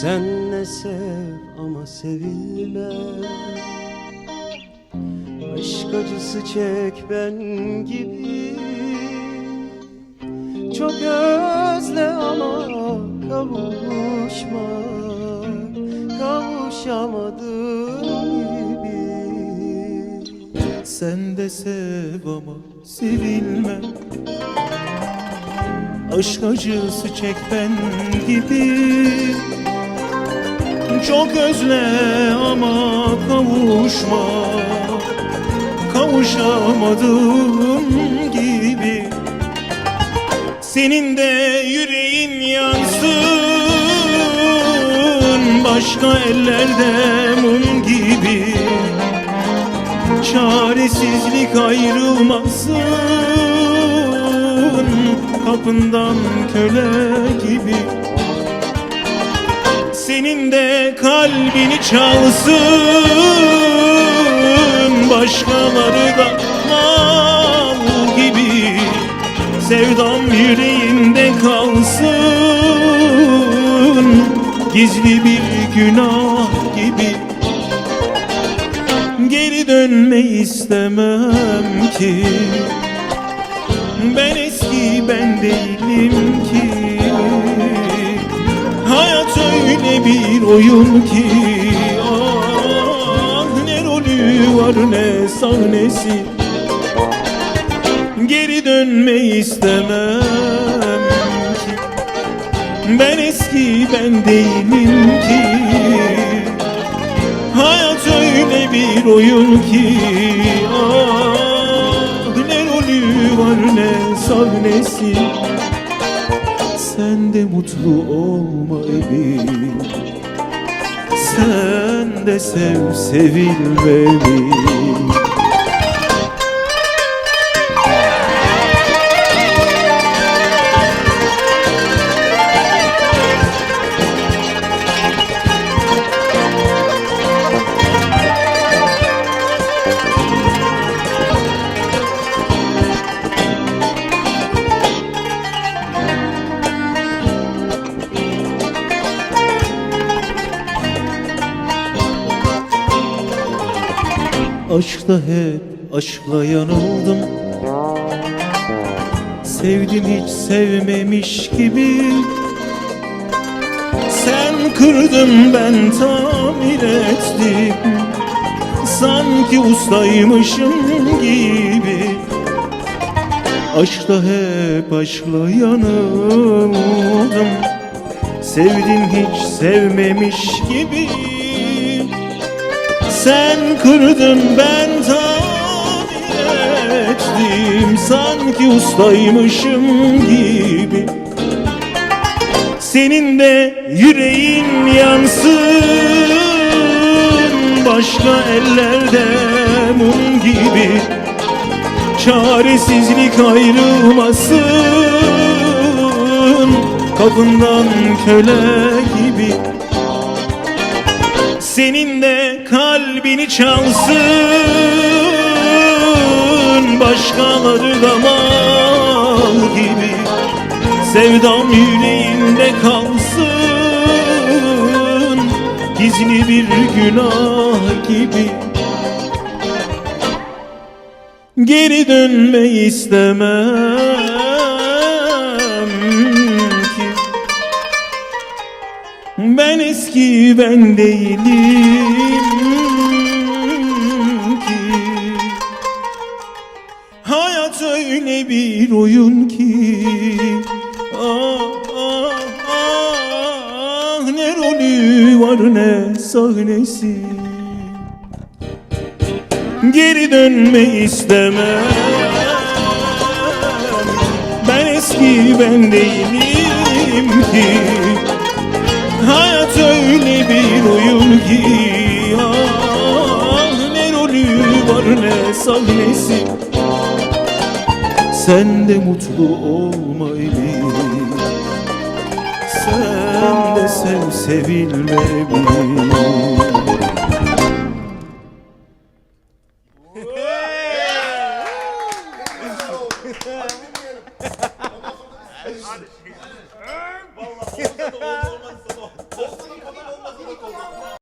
Sen ne sev ama sevilme Aşk acısı çek ben gibi. Çok özle ama kavuşma. Kavuşamadığım gibi. Sen de sev ama sevilme Aşk acısı çek ben gibi. Çok özle ama kavuşma. Kavuşamadığım gibi. Senin de yüreğin yansın. Başka ellerde mum gibi. Çaresizlik ayrılmasın Kapından köle gibi. Senin de kalbini çalsın Başkaları da mal gibi. Sevdam yüreğinde kalsın Gizli bir günah gibi. Geri dönme istemem ki Ben eski ben değilim ki. Hayat öyle bir oyun ki. Ah ne rolü var ne sahnesi. Geri dönme istemem ki. Ben eski ben değilim ki. Hayat öyle bir oyun ki. Ah ne sahnesi Sen de mutlu olma emin Sen de sev sevilmeli Aşkta hep aşkla yanıldım. Sevdim hiç sevmemiş gibi. Sen kırdın ben tamir ettim. Sanki ustaymışım gibi. Aşkta hep aşkla yanıldım. Sevdim hiç sevmemiş gibi sen kırdın ben tamir Sanki ustaymışım gibi. Senin de yüreğin yansın. Başka ellerde mum gibi. Çaresizlik ayrılmasın. Kapından köle gibi senin de kalbini çalsın Başkaları da mal gibi. Sevdam yüreğinde kalsın Gizli bir günah gibi. Geri dönme istemem ben eski ben değilim ki. Hayat öyle bir oyun ki. Ah ah ah ne rolü var ne sahnesi. Geri dönme istemem. Ben eski ben değilim ki Hayat öyle bir oyun ki ah, Ne rolü var ne sahnesi. Sen de mutlu olmayı Sen de sev sevilmeyi Hadi. 너무 너무 맛있어. 먹고는 먹어.